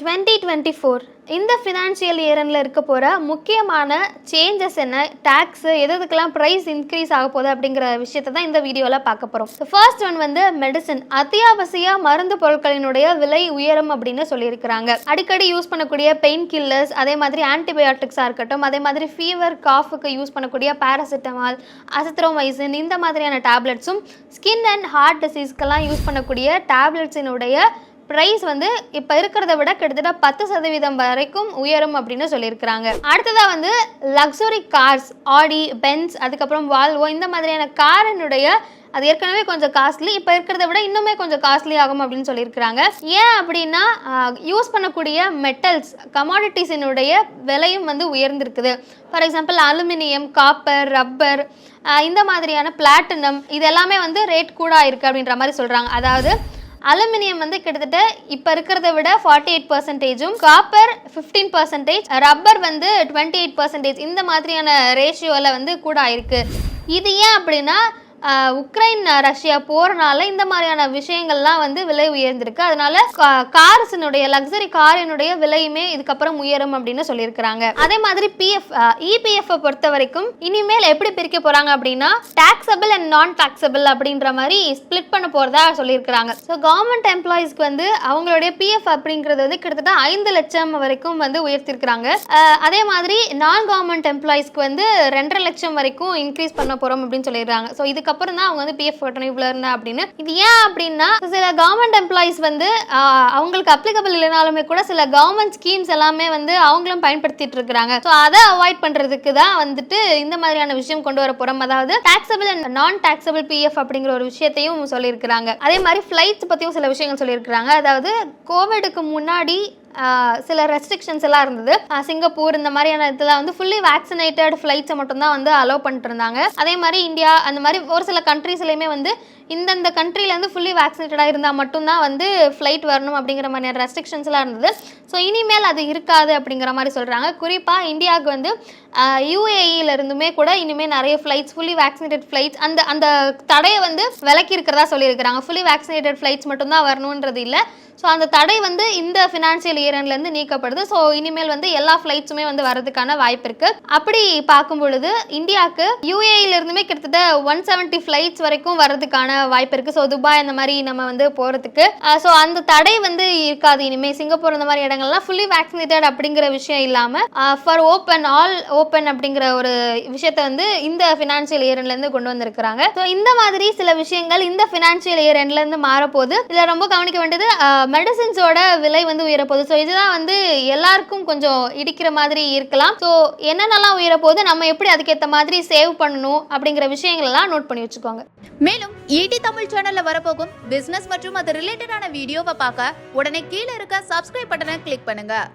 Twenty twenty four இந்த financial இயரில் இருக்க போகிற முக்கியமான சேஞ்சஸ் என்ன? டேக்ஸ் எது எதுக்கெல்லாம் ப்ரைஸ் இன்க்ரீஸ் ஆக போகுது அப்படிங்கிற விஷயத்தை தான் இந்த வீடியோவில் பார்க்க போகிறோம் ஃபர்ஸ்ட் ஒன் வந்து மெடிசன் அத்தியாவசிய மருந்து பொருட்களினுடைய விலை உயரும் அப்படின்னு சொல்லியிருக்கிறாங்க. அடிக்கடி யூஸ் பண்ணக்கூடிய பெயின் கில்லர்ஸ் அதே மாதிரி ஆன்டிபயோட்டிக்ஸாக இருக்கட்டும் அதே மாதிரி ஃபீவர் காஃபுக்கு யூஸ் பண்ணக்கூடிய பேராசிட்டமால் அசித்ரோமைசின் இந்த மாதிரியான டேப்லெட்ஸும் ஸ்கின் அண்ட் ஹார்ட் டிசீஸ்க்கெல்லாம் யூஸ் பண்ணக்கூடிய டேப்லெட்ஸினுடைய ப்ரைஸ் வந்து இப்போ இருக்கிறத விட கிட்டத்தட்ட பத்து சதவீதம் வரைக்கும் உயரும் அப்படின்னு சொல்லியிருக்கிறாங்க. அடுத்ததாக வந்து லக்ஸுரி கார்ஸ் ஆடி பென்ஸ் அதுக்கப்புறம் வால்வோ இந்த மாதிரியான காரினுடைய அது ஏற்கனவே கொஞ்சம் காஸ்ட்லி இப்போ இருக்கிறத விட இன்னுமே கொஞ்சம் காஸ்ட்லி ஆகும் அப்படின்னு சொல்லியிருக்கிறாங்க. ஏன் அப்படின்னா யூஸ் பண்ணக்கூடிய மெட்டல்ஸ் கமாடிட்டிஸினுடைய விலையும் வந்து உயர்ந்திருக்குது. For example aluminium copper rubber இந்த மாதிரியான பிளாட்டினம் இது எல்லாமே வந்து ரேட் கூட இருக்குது அப்படின்ற மாதிரி சொல்கிறாங்க அதாவது அலுமினியம் வந்து கிட்டத்தட்ட இப்போ இருக்கிறத விட ஃபார்ட்டி எயிட் பர்சன்டேஜும் காப்பர் ஃபிஃப்டீன் பர்சன்டேஜ் ரப்பர் வந்து டுவெண்ட்டி எயிட் பர்சன்டேஜ் இந்த மாதிரியான ரேஷியோவில் வந்து கூட ஆயிருக்கு. இது ஏன் அப்படின்னா உக்ரைன் ரஷ்யா போறனால இந்த மாதிரியான விஷயங்கள்லாம் வந்து விலை உயர்ந்திருக்கு. அதனால கார்ஸினுடைய லக்ஸரி காரினுடைய விலையுமே இதுக்கப்புறம் உயரும் அப்படின்னு சொல்லியிருக்கிறாங்க. அதே மாதிரி பிஎஃப் இபிஎஃப் பொறுத்த வரைக்கும் இனிமேல் எப்படி பிரிக்க போறாங்க அப்படின்னா டாக்ஸபிள் அண்ட் நான் டாக்ஸபிள் அப்படின்ற மாதிரி ஸ்ப்ளிட் பண்ண போறதா சொல்லியிருக்கிறாங்க. ஸோ கவர்மெண்ட் எம்ப்ளாயிஸ்க்கு வந்து அவங்களுடைய பிஎஃப் அப்படிங்கிறது வந்து கிட்டத்தட்ட ஐந்து லட்சம் வரைக்கும் வந்து உயர்த்திருக்கிறாங்க. அதே மாதிரி நான் கவர்மெண்ட் எம்ப்ளாயிஸ்க்கு வந்து ரெண்டரை லட்சம் வரைக்கும் இன்க்ரீஸ் பண்ண போறோம் அப்படின்னு சொல்லிடுறாங்க ஸோ இதுக்கு அதுக்கப்புறம் தான் அவங்க வந்து பிஎஃப் கட்டணும் இவ்வளோ இருந்தா அப்படின்னு. இது ஏன் அப்படின்னா சில கவர்மெண்ட் எம்ப்ளாயிஸ் வந்து அவங்களுக்கு அப்ளிகபிள் இல்லைனாலுமே கூட சில கவர்மெண்ட் ஸ்கீம்ஸ் எல்லாமே வந்து அவங்களும் பயன்படுத்திட்டு இருக்கிறாங்க. ஸோ அதை அவாய்ட் பண்ணுறதுக்கு தான் வந்துட்டு இந்த மாதிரியான விஷயம் கொண்டு வர போறோம். அதாவது taxable and non taxable PF அப்படிங்கிற ஒரு விஷயத்தையும் சொல்லியிருக்கிறாங்க. அதே மாதிரி ஃப்ளைட்ஸ் பற்றியும் சில விஷயங்கள் சொல்லியிருக்கிறாங்க. அதாவது கோவிடுக்கு முன்னாடி சில ரெஸ்ட்ரிக்ஷன்ஸ் எல்லாம் இருந்தது. சிங்கப்பூர் இந்த மாதிரியான இதில் வந்து ஃபுல்லி வேக்சினேட்டட் ஃப்ளைட்ஸை மட்டும்தான் வந்து அலோவ் பண்ணிட்டு இருந்தாங்க அதே மாதிரி இந்தியா அந்த மாதிரி ஒரு சில கண்ட்ரீஸ்லையுமே வந்து இந்தந்த கண்ட்ரிலேருந்து ஃபுல்லி வேக்சினேட்டடாக இருந்தால் மட்டும்தான் வந்து ஃப்ளைட் வரணும் அப்படிங்கிற மாதிரியான ரெஸ்ட்ரிக்ஷன்ஸ்லாம் இருந்தது. ஸோ இனிமேல் அது இருக்காது அப்படிங்கிற மாதிரி சொல்கிறாங்க குறிப்பாக இந்தியாவுக்கு வந்து யூஏஇலருந்துமே கூட இனிமேல் நிறைய ஃப்ளைட்ஸ் ஃபுல்லி வேக்சினேட்டட் ஃப்ளைட்ஸ் அந்த அந்த தடையை வந்து விலக்கி இருக்கிறதா சொல்லியிருக்கிறாங்க. ஃபுல்லி வேக்சினேட்டட் ஃப்ளைட்ஸ் மட்டும்தான் வரணுன்றது இல்லை. ஸோ அந்த தடை வந்து இந்த ஃபினான்ஷியல் இயரன்லேருந்து நீக்கப்படுது. ஸோ இனிமேல் வந்து எல்லா ஃப்ளைட்ஸுமே வந்து வரதுக்கான வாய்ப்பு இருக்கு. அப்படி பார்க்கும் பொழுது இந்தியாவுக்கு யூஏஇலிருந்துமே கிட்டத்தட்ட ஒன் செவன்ட்டி ஃப்ளைட்ஸ் வரைக்கும் வரதுக்கான வாய்ப்பு இருக்கு. ஸோ துபாய் அந்த மாதிரி நம்ம வந்து போகிறதுக்கு ஸோ அந்த தடை வந்து இருக்காது இனிமேல் சிங்கப்பூர் அந்த மாதிரி இடங்கள்லாம் ஃபுல்லி வேக்சினேட்டட் அப்படிங்கிற விஷயம் இல்லாமல் ஃபார் ஓப்பன் ஆல் ஓப்பன் அப்படிங்கிற ஒரு விஷயத்தை வந்து இந்த ஃபினான்ஷியல் இயர்லேருந்து கொண்டு வந்திருக்கிறாங்க. ஸோ இந்த மாதிரி சில விஷயங்கள் இந்த ஃபினான்ஷியல் இயர் எண்ட்லேருந்து மாறப்போகுது. இதில் ரொம்ப கவனிக்க வேண்டியது மெடிசின்ஸோட விலை வந்து உயரப்போகுது. ஸோ இதுதான் வந்து எல்லாருக்கும் கொஞ்சம் இடிக்கிற மாதிரி இருக்கலாம். ஸோ என்னென்னலாம் உயரப்போகுது நம்ம எப்படி அதுக்கேற்ற மாதிரி சேவ் பண்ணணும் அப்படிங்கிற விஷயங்கள்லாம் நோட் பண்ணி வச்சுக்கோங்க. மேலும் ஈடி தமிழ் சேனலில் வரப்போகும் பிஸ்னஸ் மற்றும் அது ரிலேட்டடான வீடியோவை பார்க்க உடனே கீழே இருக்க சப்ஸ்கிரைப் பட்டனை கிளிக் பண்ணுங்கள்